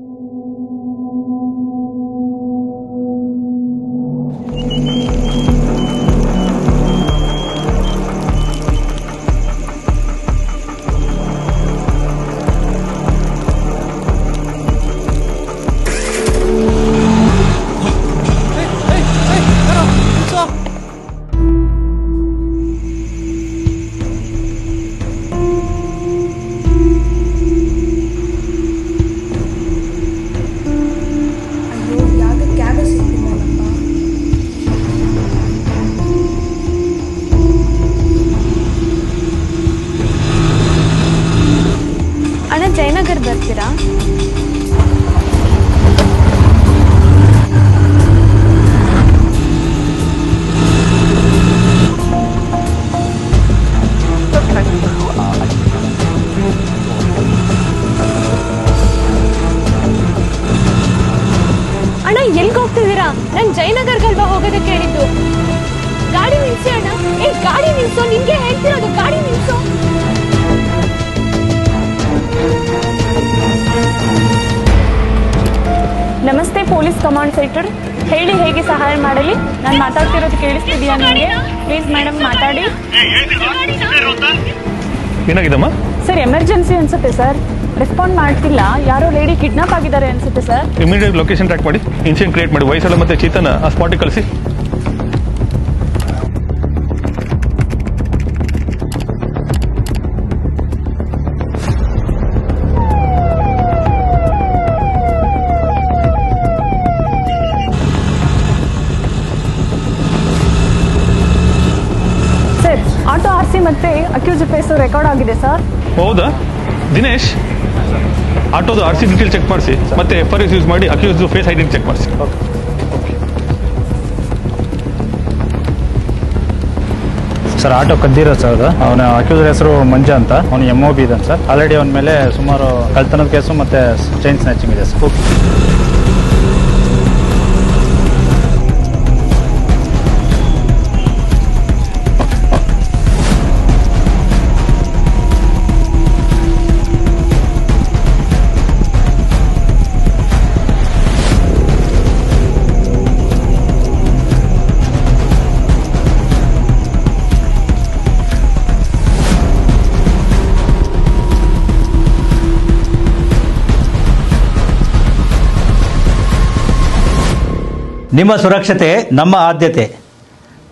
you Jayanagar ಬರ್ತೀರಾ? ಅಣ್ಣ ಎಲ್ಗೆ ಹೋಗ್ತಿದ್ದೀರಾ? ನಾನು ಜಯನಗರ್ಗಲ್ವಾ ಹೋಗೋದಕ್ಕೆ ಹೇಳಿದ್ದು. ಗಾಡಿ ನಿಲ್ಸಿ ಅಣ್ಣ. ಏ, ಗಾಡಿ ನಿಲ್ಸೋ. ನಿನ್ಗೆ ಹೇಳ್ತಿರೋದು ಪೊಲೀಸ್ ಕಮಾಂಡ್ ಸೆಂಟರ್ ಹೇಳಿ ಹೇಗೆ ಸಹಾಯ ಮಾಡಲಿ? ನಾನು ಮಾತಾಡ್ತಿರೋದು ಕೇಳಿಸ್ತಿದ್ಯಾ ನಿಮಗೆ? ಪ್ಲೀಸ್ ಮೇಡಮ್ ಮಾತಾಡಿ. ಏನಾಗಿದಮ್ಮ? ಸರ್ ಎಮರ್ಜೆನ್ಸಿ ಅನ್ಸುತ್ತೆ ಸರ್. ರೆಸ್ಪಾಂಡ್ ಮಾಡ್ತಿಲ್ಲ. ಯಾರೋ ಲೇಡಿ ಕಿಡ್ನಾಪ್ ಆಗಿದ್ದಾರೆ ಅನ್ಸುತ್ತೆ ಸರ್. ಇಮಿಡಿಯೇಟ್ ಲೊಕೇಶನ್ ಟ್ರ್ಯಾಕ್ ಮಾಡಿ. ಇನ್ಸಿಡೆಂಟ್ ಕ್ರಿಯೇಟ್ ಮಾಡಿ. ವಯಸ್ಸಲ್ಲ ಮತ್ತೆ ಚೇತನ ಆ ಸ್ಪಾಟಿಗೆ ಕಳಿಸಿ. ಮತ್ತೆ ಅಕ್ಯೂಸ್ ಫೇಸು ರೆಕಾರ್ಡ್ ಆಗಿದೆ ಸರ್. ಹೌದಾ? ದಿನೇಶ್ ಆಟೋದು ಆರ್ ಸಿ ಡೀಟೇಲ್ ಚೆಕ್ ಮಾಡಿಸಿ ಮತ್ತೆ ಎಫ್ ಆರ್ ಎಸ್ ಯೂಸ್ ಮಾಡಿ ಅಕ್ಯೂಸ್ ಫೇಸ್ ಐಡೆಂಟಿ ಚೆಕ್ ಮಾಡಿಸಿ. ಸರ್ ಆಟೋ ಕದ್ದಿರೋ ಸರ್ ಅದು. ಅವನ ಅಕ್ಯೂಸರ್ ಹೆಸರು ಮಂಜ ಅಂತ. ಅವನು ಎಂ ಒ ಬಿ ಇದ್ದಾನೆ ಸರ್. ಆಲ್ರೆಡಿ ಅವನ ಮೇಲೆ ಸುಮಾರು ಕಳ್ತನದ ಕೇಸು ಮತ್ತೆ ಚೈನ್ ಸ್ನ್ಯಾಚಿಂಗ್ ಇದೆ ಸರ್. ನಿಮ್ಮ ಸುರಕ್ಷತೆ ನಮ್ಮ ಆದ್ಯತೆ.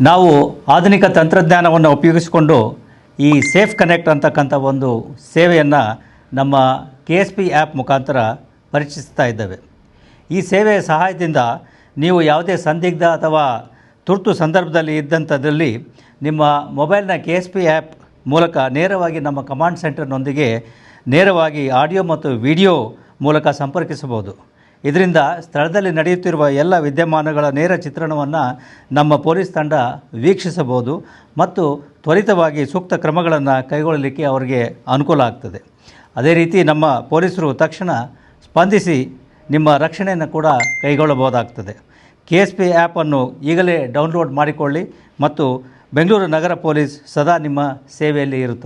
ನಾವು ಆಧುನಿಕ ತಂತ್ರಜ್ಞಾನವನ್ನು ಉಪಯೋಗಿಸಿಕೊಂಡು ಈ ಸೇಫ್ ಕನೆಕ್ಟ್ ಅಂತಕ್ಕಂಥ ಒಂದು ಸೇವೆಯನ್ನು ನಮ್ಮ ಕೆ ಎಸ್ ಪಿ ಆ್ಯಪ್ ಮುಖಾಂತರ ಪರೀಕ್ಷಿಸ್ತಾ ಇದ್ದೇವೆ. ಈ ಸೇವೆಯ ಸಹಾಯದಿಂದ ನೀವು ಯಾವುದೇ ಸಂದಿಗ್ಧ ಅಥವಾ ತುರ್ತು ಸಂದರ್ಭದಲ್ಲಿ ಇದ್ದಂಥದ್ರಲ್ಲಿ ನಿಮ್ಮ ಮೊಬೈಲ್ನ ಕೆ ಎಸ್ ಪಿ ಆ್ಯಪ್ ಮೂಲಕ ನೇರವಾಗಿ ನಮ್ಮ ಕಮಾಂಡ್ ಸೆಂಟರ್ನೊಂದಿಗೆ ನೇರವಾಗಿ ಆಡಿಯೋ ಮತ್ತು ವಿಡಿಯೋ ಮೂಲಕ ಸಂಪರ್ಕಿಸಬಹುದು. ಇದರಿಂದ ಸ್ಥಳದಲ್ಲಿ ನಡೆಯುತ್ತಿರುವ ಎಲ್ಲ ವಿದ್ಯಮಾನಗಳ ನೇರ ಚಿತ್ರಣವನ್ನು ನಮ್ಮ ಪೊಲೀಸ್ ತಂಡ ವೀಕ್ಷಿಸಬಹುದು ಮತ್ತು ತ್ವರಿತವಾಗಿ ಸೂಕ್ತ ಕ್ರಮಗಳನ್ನು ಕೈಗೊಳ್ಳಲಿಕ್ಕೆ ಅವರಿಗೆ ಅನುಕೂಲ ಆಗ್ತದೆ. ಅದೇ ರೀತಿ ನಮ್ಮ ಪೊಲೀಸರು ತಕ್ಷಣ ಸ್ಪಂದಿಸಿ ನಿಮ್ಮ ರಕ್ಷಣೆಯನ್ನು ಕೂಡ ಕೈಗೊಳ್ಳಬಹುದಾಗ್ತದೆ. ಕೆ ಎಸ್ ಪಿ ಆ್ಯಪನ್ನು ಈಗಲೇ ಡೌನ್ಲೋಡ್ ಮಾಡಿಕೊಳ್ಳಿ ಮತ್ತು ಬೆಂಗಳೂರು ನಗರ ಪೊಲೀಸ್ ಸದಾ ನಿಮ್ಮ ಸೇವೆಯಲ್ಲಿ ಇರುತ್ತದೆ.